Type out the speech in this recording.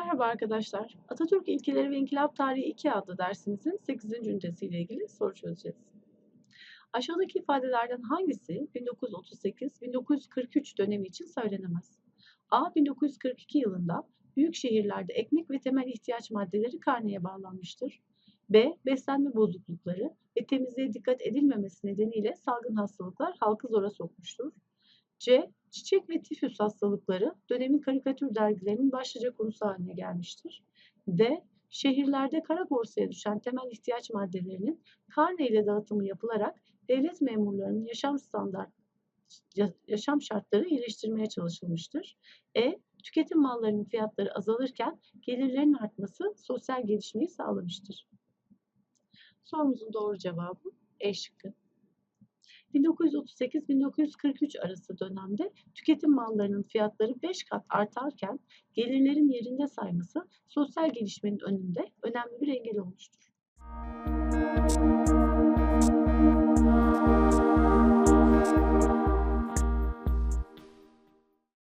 arkadaşlar. Atatürk İlkeleri ve İnkılap Tarihi 2 adlı dersimizin 8. ünitesiyle ilgili soru çözeceğiz. Aşağıdaki ifadelerden hangisi 1938-1943 dönemi için söylenemez? A. 1942 yılında büyük şehirlerde ekmek ve temel ihtiyaç maddeleri karneye bağlanmıştır. B. Beslenme bozuklukları ve temizliğe dikkat edilmemesi nedeniyle salgın hastalıklar halkı zora sokmuştur. C. Çiçek ve tifüs hastalıkları dönemin karikatür dergilerinin başlıca konusu haline gelmiştir. D. Şehirlerde kara borsaya düşen temel ihtiyaç maddelerinin karne ile dağıtımı yapılarak devlet memurlarının yaşam standart yaşam şartları iyileştirmeye çalışılmıştır. E. Tüketim mallarının fiyatları azalırken gelirlerin artması sosyal gelişmeyi sağlamıştır. Sorumuzun doğru cevabı E şıkkı. 1938-1943 arası dönemde tüketim mallarının fiyatları 5 kat artarken gelirlerin yerinde sayması sosyal gelişmenin önünde önemli bir engel olmuştur.